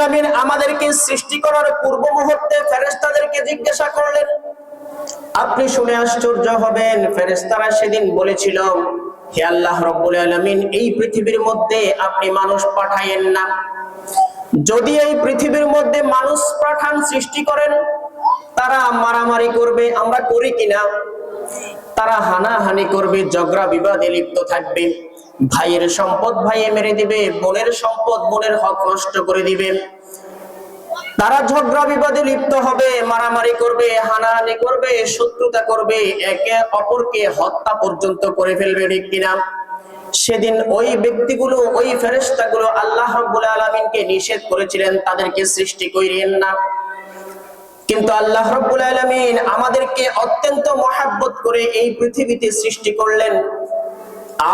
আলামিন আমাদেরকে সৃষ্টি করার পূর্ব মুহূর্তে ফেরেশতাদেরকে জিজ্ঞাসা করলেন, আপনি শুনে আশ্চর্য হবেন। ফেরেশতারা সেদিন বলেছিল, হে আল্লাহ রব্বুল আলামিন, এই পৃথিবীর মধ্যে আপনি মানুষ পাঠায়েন না। যদি এই পৃথিবীর মধ্যে মানুষ পাঠান, সৃষ্টি করেন, তারা মারামারি করবে, আমরা করি কিনা? তারা হানাহানি করবে, ঝগড়া বিবাদে লিপ্ত থাকবে। ভাইয়ের সম্পদ ভাইয়ে মেরে দিবে, বোনের সম্পদ বোনের হক নষ্ট করে দিবে। তারা ঝগড়া বিবাদে লিপ্ত হবে, মারামারি করবে, হানাহানি করবে, শত্রুতা করবে, একে অপরকে হত্যা পর্যন্ত করে ফেলবে, ঠিক কিনা? সেদিন ওই ব্যক্তিগুলো, ওই ফেরেশতাগুলো আল্লাহ আলামিনকে নিষেধ করেছিলেন, তাদেরকে সৃষ্টি করিয়েন না। কিন্তু আল্লাহ রাব্বুল আলামিন আমাদেরকে অত্যন্ত মহাব্বত করে এই পৃথিবীতে সৃষ্টি করলেন।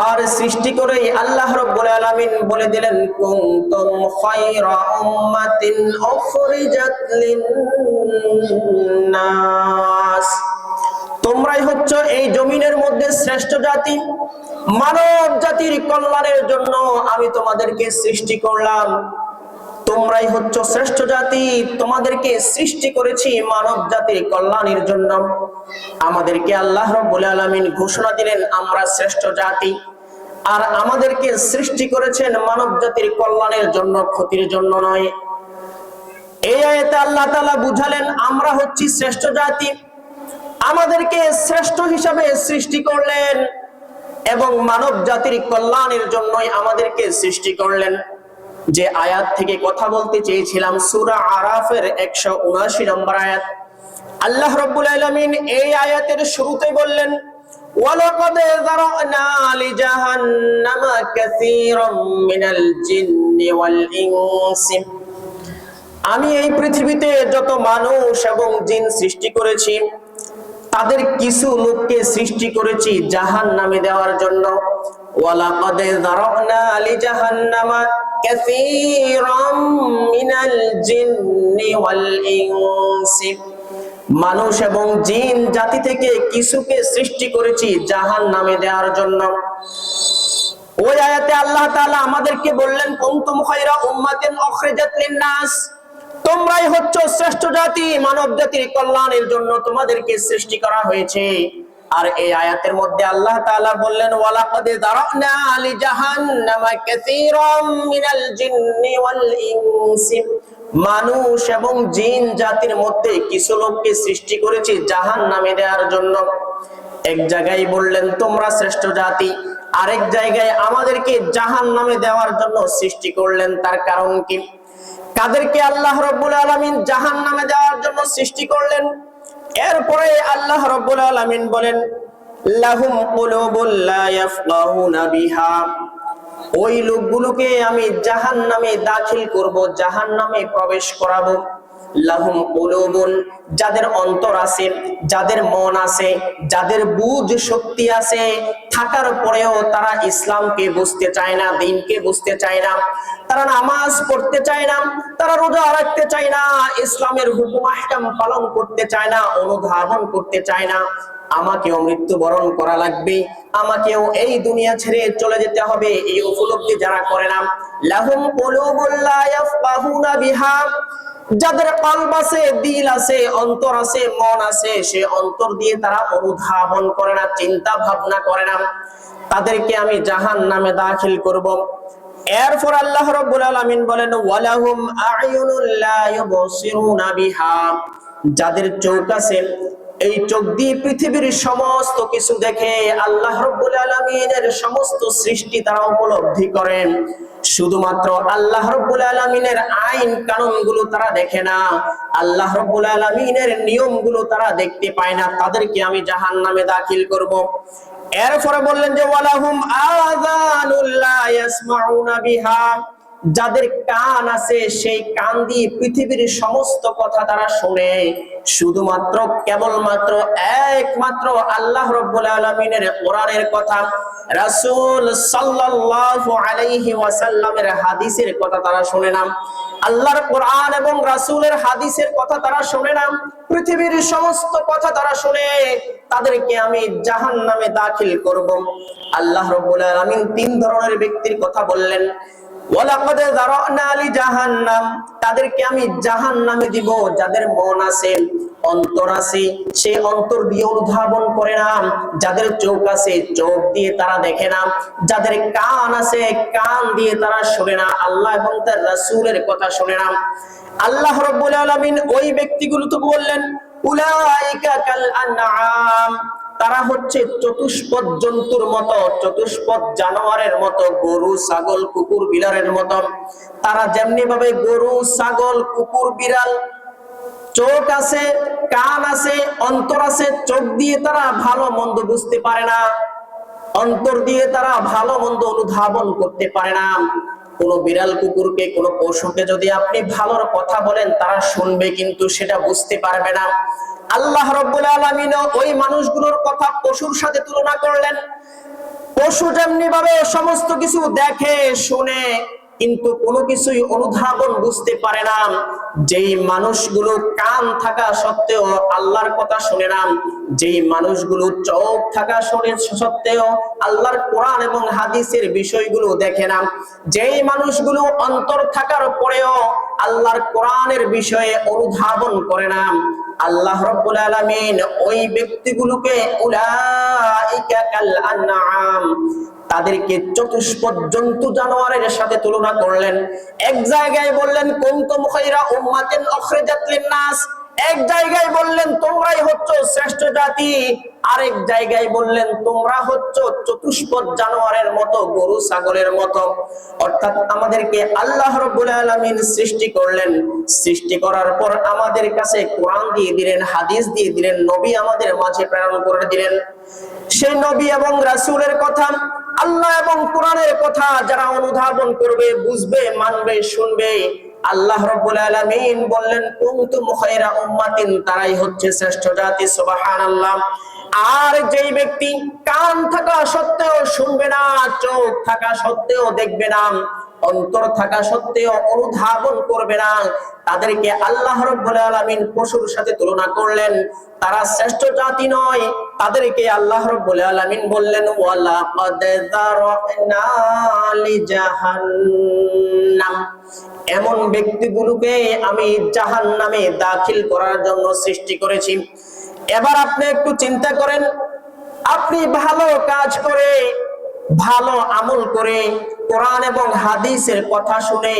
আর সৃষ্টি করে আল্লাহ রব্বুল আলামিন বলে দিলেন, কুনতুম খায়রা উম্মাতিন উখরিজাত লিন-নাস। তোমরাই হচ্ছে এই জমিনের মধ্যে শ্রেষ্ঠ জাতি, মানব জাতির কল্যাণের জন্য আমি তোমাদেরকে সৃষ্টি করলাম। তোমরাই হচ্ছে শ্রেষ্ঠ জাতি। তোমাদেরকে সৃষ্টি করেছি মানব জাতির কল্যাণের জন্য। আমাদেরকে আল্লাহ রাব্বুল আলামিন ঘোষণা দিলেন, আমরা শ্রেষ্ঠ জাতি। আর আমাদেরকে সৃষ্টি করেছেন মানব জাতির কল্যাণের জন্য, ক্ষতির জন্য নয়। এই আয়াতে আল্লাহ তাআলা বুঝালেন, আমরা হচ্ছি শ্রেষ্ঠ জাতি। আমাদেরকে শ্রেষ্ঠ হিসাবে সৃষ্টি করলেন এবং মানব জাতির কল্যাণের জন্যই আমাদেরকে সৃষ্টি করলেন। যে আয়াত থেকে কথা বলতে চেয়েছিলাম, সূরা আরাফের 179 নম্বর আয়াত। আল্লাহ রাব্বুল আলামিন এই আয়াতের শুরুতে বললেন আমি এই পৃথিবীতে যত মানুষ এবং জিন সৃষ্টি করেছি, তাদের কিছু লোককে সৃষ্টি করেছি জাহান নামে দেওয়ার জন্য। ওয়ালাকাদ যারানা লিজাহান্নামা কাসীরাম মিনাল জিন্নি ওয়াল ইনসি মানুষ এবং জিন জাতি থেকে কিছুকে সৃষ্টি করেছি জাহান নামে দেওয়ার জন্য। ওই আয়াতে আল্লাহ তাআলা আমাদেরকে বললেন, কুনতুম খায়রা উম্মাতিন উখরিজাত লিন-নাস। তোমরাই হচ্ছ শ্রেষ্ঠ জাতি মানব জাতির কল্যাণের জন্য তোমাদেরকে সৃষ্টি করা হয়েছে। আর এই আয়াতের মধ্যে আল্লাহ তাআলা বললেন দারানা লি জাহান্নামা কাসীরাম মিনাল জিন্নি ওয়াল ইনসি। মানুষ এবং জিন জাতির মধ্যে কিছু লোককে সৃষ্টি করেছি জাহান নামে দেওয়ার জন্য। এক জায়গায় বললেন, তোমরা শ্রেষ্ঠ জাতি। আরেক জায়গায়, আমাদেরকে জাহান নামে দেওয়ার জন্য সৃষ্টি করলেন। তার কারণ কি? কাদেরকে আল্লাহ রব্বুল আলমিন জাহান নামে দেওয়ার জন্য সৃষ্টি করলেন? এরপরে আল্লাহ রব্বুল আলমিন বলেন, লাহুম কুলুবুল লা ইয়াফকাহুনা বিহা। ওই লোকগুলোকে আমি জাহান নামে দাখিল করব জাহান নামে প্রবেশ করাবো। লাহুম কুলুবুন, যাদের অন্তর আছে, যাদের মন আছে, যাদের বুঝ শক্তি আছে, থাকার পরেও তারা ইসলামকে বুঝতে চায় না, দিনকে বুঝতে চায় না, তারা নামাজ পড়তে চায় না, তারা রোজা রাখতে চায় না, ইসলামের হুকুম আহকাম পালন করতে চায় না, অনুধাবন করতে চায় না, আমাকেও মৃত্যুবরণ করা লাগবে, আমাকেও এই দুনিয়া ছেড়ে চলে যেতে হবে, এই উপলব্ধি যারা করে না, লাহুম কুলুবুল লা ইয়াফকাহুনা বিহা যাদের কলব আছে, দিল আছে, অন্তর আছে, মন আছে, সে অন্তর দিয়ে তারা অনুধাবন করে না, চিন্তা ভাবনা করে না। তাদেরকে আমি জাহান নামে দাখিল করব। এরপর আল্লাহ রাব্বুল বলেন, ওয়ালাহুম যাদের চোখ আছে, এই চোখ দিয়ে পৃথিবীর সমস্ত কিছু দেখে আল্লাহ রব্বুল আলমিনের সমস্ত সৃষ্টি তারা উপলব্ধি করেন। শুধুমাত্র আল্লাহ রব্বুল আলমিনের আইন কানুনগুলো তারা দেখে না। আল্লাহ রব্বুল আলমিনের নিয়মগুলো তারা দেখতে পায় না। তাদেরকে আমি জাহান নামে দাখিল করব। এরপরে বললেন যে, ওয়ালাহুম আযানুল্লাহ ইয়াসমাউনা বিহা। যাদের কান আছে, সেই কান দিয়ে পৃথিবীর সমস্ত কথা তারা শুনে। শুধুমাত্র, কেবলমাত্র, একমাত্র আল্লাহ রব্বুল আলমিনের কোরআনের কথা, রাসূল সাল্লাল্লাহু আলাইহি ওয়াসাল্লামের হাদিসের কথা তারা শুনে না। আল্লাহর কোরআন এবং রাসূলের হাদিসের কথা তারা শুনে না। পৃথিবীর সমস্ত কথা তারা শুনে। তাদেরকে আমি জাহান্নামে দাখিল করব। আল্লাহ রব্বুল আলামিন তিন ধরনের ব্যক্তির কথা বললেন। তাদেরকে আমি জাহান্নামে দিব, যাদের মন আছে, অন্তর আছে। সে অন্তর দিয়ে অনুধাবন করে না, যাদের চোখ আছে, চোখ দিয়ে তারা দেখে না। যাদের কান আছে, কান দিয়ে তারা শুনে না। আল্লাহ এবং তার রাসূলের কথা শুনে না। আল্লাহ রাব্বুল আলামিন ওই ব্যক্তিগুলো তো বললেন, উলাইকা কাল আনআম। তারা হচ্ছে চতুষ্পদ জন্তুর মতো, চতুষ্পদ জানোয়ারের মতো, গরু, ছাগল, কুকুর, বিড়ালের মতো। তারা যেমনি ভাবে গরু, ছাগল, কুকুর, বিড়াল, চোখ আছে, কান আছে, অন্তর আছে, চোখ দিয়ে তারা ভালো মন্দ বুঝতে পারে না। অন্তর দিয়ে তারা ভালো মন্দ অনুধাবন করতে পারে না। কোন বিড়াল কুকুরকে, কোন পশুকে যদি আপনি ভালোর কথা বলেন, তারা শুনবে কিন্তু সেটা বুঝতে পারবে না। আল্লাহ রব্বুল আলমিন ওই মানুষগুলোর কথা পশুর সাথে তুলনা করলেন। পশু যেমনি ভাবে সমস্ত কিছু দেখে, শুনে কিন্তু কোনো কিছুই অনুধাবন বুঝতে পারে না। যেই মানুষগুলো কান থাকা সত্ত্বেও আল্লাহর কথা শুনে না, যেই মানুষগুলো চোখ থাকা শুনে সত্ত্বেও আল্লাহর কোরআন এবং হাদিসের বিষয়গুলো দেখে না। যেই মানুষগুলো অন্তর থাকার পরেও আল্লাহর কোরআনের বিষয়ে অনুধাবন করে না, আল্লাহ রব্বুল আলামিন ওই ব্যক্তিগুলোকে উলাইকা কাল আনআম তাদেরকে চতুষ্পদ জন্তু জানোয়ারের সাথে তুলনা করলেন। এক জায়গায় বললেন, কুনতুম খায়রা উম্মাতিন উখরিজাত লিন-নাস। এক জায়গায় বললেন, তোমরাই হচ্ছ শ্রেষ্ঠ জাতি। আরেক জায়গায় বললেন, তোমরা হচ্ছ চতুষ্পদ জানোয়ারের মতো, গরু ছাগলের মতো। অর্থাৎ আমাদেরকে আল্লাহ রব্বুল আলামিন সৃষ্টি করলেন। সৃষ্টি করার পর আমাদের কাছে কোরআন দিয়ে দিলেন, হাদিস দিয়ে দিলেন, নবী আমাদের মাঝে প্রেরণ করে দিলেন। সেই নবী এবং রাসূলের কথা আল্লাহ এবং কোরআনের কথা যারা অনুধাবন করবে, বুঝবে, মানবে, শুনবে, আল্লাহ রব্বুল আলামিন বললেন কুনতুম খায়রা উম্মাতিন তারাই হচ্ছে শ্রেষ্ঠ জাতি, সুবহানাল্লাহ। আর যেই ব্যক্তি কান থাকা সত্ত্বেও শুনবে না, চোখ থাকা সত্ত্বেও দেখবে না অন্তর থাকা সত্ত্বেও অনুধাবন করবে না। তাদেরকে আল্লাহ রাব্বুল আলামিন পশুর সাথে তুলনা করলেন। তারা শ্রেষ্ঠ জাতি নয়। তাদেরকে আল্লাহ রাব্বুল আলামিন বললেন ওয়ালা কাদ যারানা জাহান্নাম এমন ব্যক্তিগুলোকে আমি জাহান্নামে দাখিল করার জন্য সৃষ্টি করেছি। এবার আপনি একটু চিন্তা করেন, আপনি ভালো কাজ করে, ভালো আমল করে কোরআন এবং হাদিসের কথা শুনে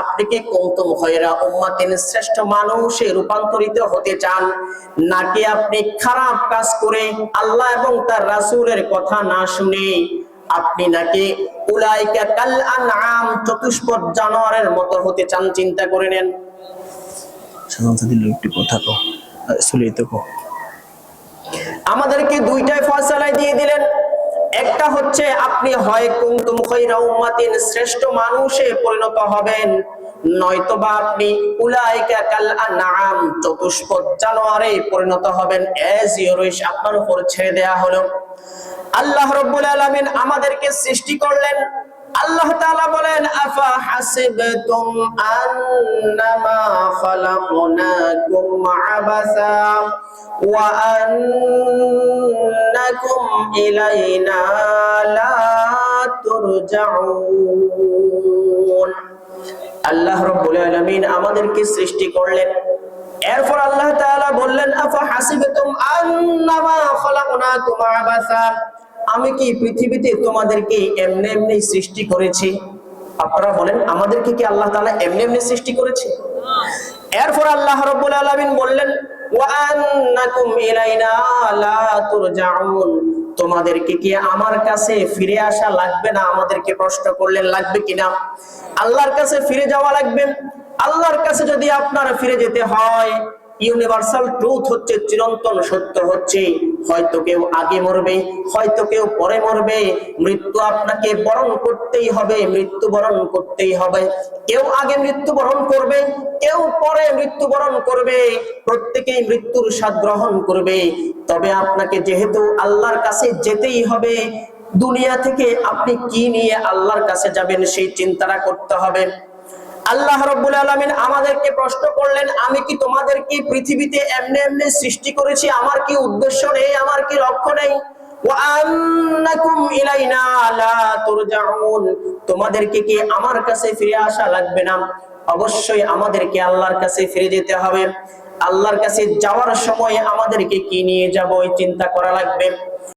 আপনি কি কৌতুম হয়রা উম্মাতিন শ্রেষ্ঠ মানুষে রূপান্তরিত হতে চান? নাকি আপনি খারাপ কাজ করে আল্লাহ এবং তার রাসূলের কথা না শুনে আপনি নাকি উলাইকা কাল আনআম চতুষ্পদ জানোয়ারের মতো হতে চান? চিন্তা করে নেন। সাধারণত একটু কথা কো চলে তো কো। আমাদেরকে দুইটাই ফয়সালা দিয়ে দিলেন। একটা হচ্ছে আপনি হয় কুমতুম খৈরা উম্মাতিন শ্রেষ্ঠ মানুষে পরিণত হবেন, নয়তোবা আপনি উলাইকা কাল আনআম, চতুষ্পদ জানোয়ারে পরিণত হবেন এজ ইউরিশ আপনার উপর ছেড়ে দেয়া হলো। আল্লাহ রাব্বুল আলামিন আমাদেরকে সৃষ্টি করলেন আল্লাহ তাআলা বলেন, আফা হাসিবতুম আন্নামা খালাকনাকুম আবাসা ওয়া আন্নাকুম ইলাইনা লা তুরজাউন। আল্লাহ রাব্বুল আলামিন আমাদেরকে সৃষ্টি করলেন। এরপর আল্লাহ তাআলা বললেন, আফা হাসিবতুম আন্নামা খালাকনাকুম আবাসা? আমি কি পৃথিবীতে তোমাদেরকে এমনি এমনি সৃষ্টি করেছি? আপনারা বলেন, আমাদেরকে কি আল্লাহ তাআলা এমনি এমনি সৃষ্টি করেছে? এরপর আল্লাহ রাব্বুল আলামিন বললেন তোমাদেরকে কি আমার কাছে ফিরে আসা লাগবে না? আমাদেরকে প্রশ্ন করলেন, লাগবে কিনা আল্লাহর কাছে ফিরে যাওয়া লাগবে। আল্লাহর কাছে যদি আপনার ফিরে যেতে হয়, ইউনিভার্সাল ট্রুথ হচ্ছে, চিরন্তন সত্য হচ্ছে। হয়তো কেউ আগে মরবে, হয়তো কেউ পরে মরবে। মৃত্যু আপনাকে বরণ করতেই হবে মৃত্যু বরণ করতেই হবে। কেউ আগে মৃত্যু বরণ করবে, কেউ পরে মৃত্যু বরণ করবে। প্রত্যেকেই মৃত্যুর স্বাদ গ্রহণ করবে। তবে আপনাকে যেহেতু আল্লাহর কাছে যেতেই হবে, দুনিয়া থেকে আপনি কি নিয়ে আল্লাহর কাছে যাবেন সেই চিন্তাটা করতে হবে। আল্লাহ রব্বুল আলামিন আমাদেরকে প্রশ্ন করলেন, আমি কি তোমাদেরকে পৃথিবীতে এমনি এমনি সৃষ্টি করেছি? আমার কি উদ্দেশ্য নেই? আমার কি লক্ষ্য নেই? তোমাদেরকে কি আমার কাছে ফিরে আসা লাগবে না? অবশ্যই আমাদেরকে আল্লাহর কাছে ফিরে যেতে হবে। আল্লাহর কাছে যাওয়ার সময় আমাদেরকে কি নিয়ে যাব চিন্তা করা লাগবে।